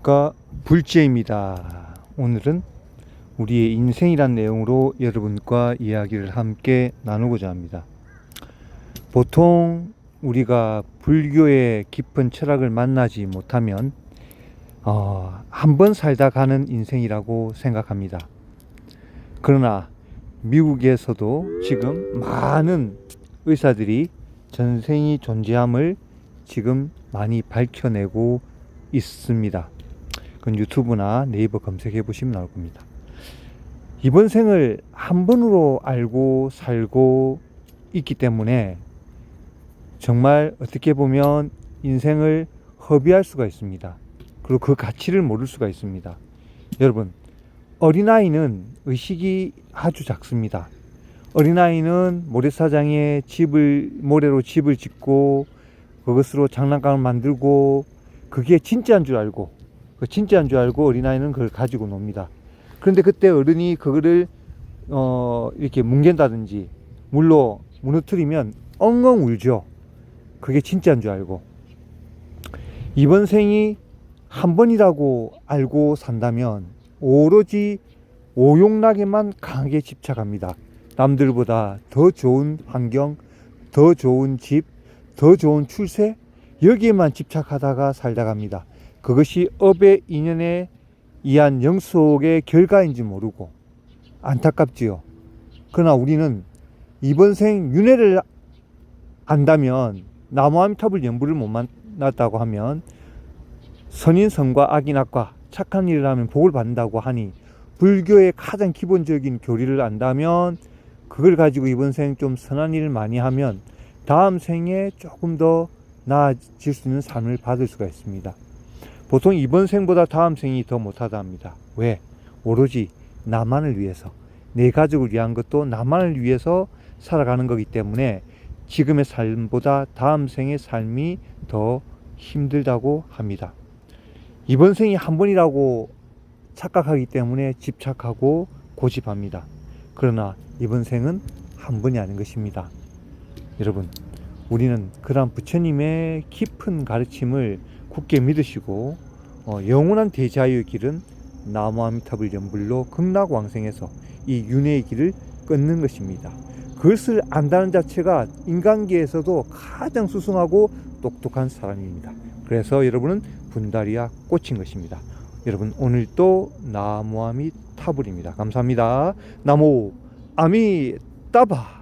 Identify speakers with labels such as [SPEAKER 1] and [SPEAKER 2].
[SPEAKER 1] 그러니까 불제입니다. 오늘은 우리의 인생이란 내용으로 여러분과 이야기를 함께 나누고자 합니다. 보통 우리가 불교의 깊은 철학을 만나지 못하면 어, 한번 살다 가는 인생이라고 생각합니다. 그러나 미국에서도 지금 많은 의사들이 전생이 존재함을 지금 많이 밝혀내고 있습니다. 그건 유튜브나 네이버 검색해 보시면 나올 겁니다. 이번 생을 한 번으로 알고 살고 있기 때문에 정말 어떻게 보면 인생을 허비할 수가 있습니다. 그리고 그 가치를 모를 수가 있습니다. 여러분, 어린아이는 의식이 아주 작습니다. 어린아이는 모래사장에 집을, 모래로 집을 짓고 그것으로 장난감을 만들고 그게 진짜인 줄 알고 그 진짜인 줄 알고 어린아이는 그걸 가지고 놉니다. 그런데 그때 어른이 그거를 어, 이렇게 뭉갠다든지 물로 무너뜨리면 엉엉 울죠. 그게 진짜인 줄 알고 이번 생이 한 번이라고 알고 산다면 오로지 오용락에만 강하게 집착합니다. 남들보다 더 좋은 환경, 더 좋은 집, 더 좋은 출세 여기에만 집착하다가 살다 갑니다. 그것이 업의 인연에 의한 영속의 결과인지 모르고 안타깝지요. 그러나 우리는 이번 생 윤회를 안다면 나무아미탑을 연부를 못 만났다고 하면 선인성과 악인 악과 착한 일을 하면 복을 받는다고 하니 불교의 가장 기본적인 교리를 안다면 그걸 가지고 이번 생 좀 선한 일을 많이 하면 다음 생에 조금 더 나아질 수 있는 삶을 받을 수가 있습니다. 보통 이번 생보다 다음 생이 더 못하다 합니다. 왜? 오로지 나만을 위해서 내 가족을 위한 것도 나만을 위해서 살아가는 거기 때문에 지금의 삶보다 다음 생의 삶이 더 힘들다고 합니다. 이번 생이 한 번이라고 착각하기 때문에 집착하고 고집합니다. 그러나 이번 생은 한 번이 아닌 것입니다. 여러분, 우리는 그러한 부처님의 깊은 가르침을 굳게 믿으시고 어, 영원한 대자유의 길은 나무아미탑을 연불로 극락왕생에서 이 윤회의 길을 끊는 것입니다. 그것을 안다는 자체가 인간계에서도 가장 수승하고 똑똑한 사람입니다. 그래서 여러분은 분다리와 꽂힌 것입니다. 여러분 오늘도 나무아미타불입니다. 감사합니다. 나무 아미따바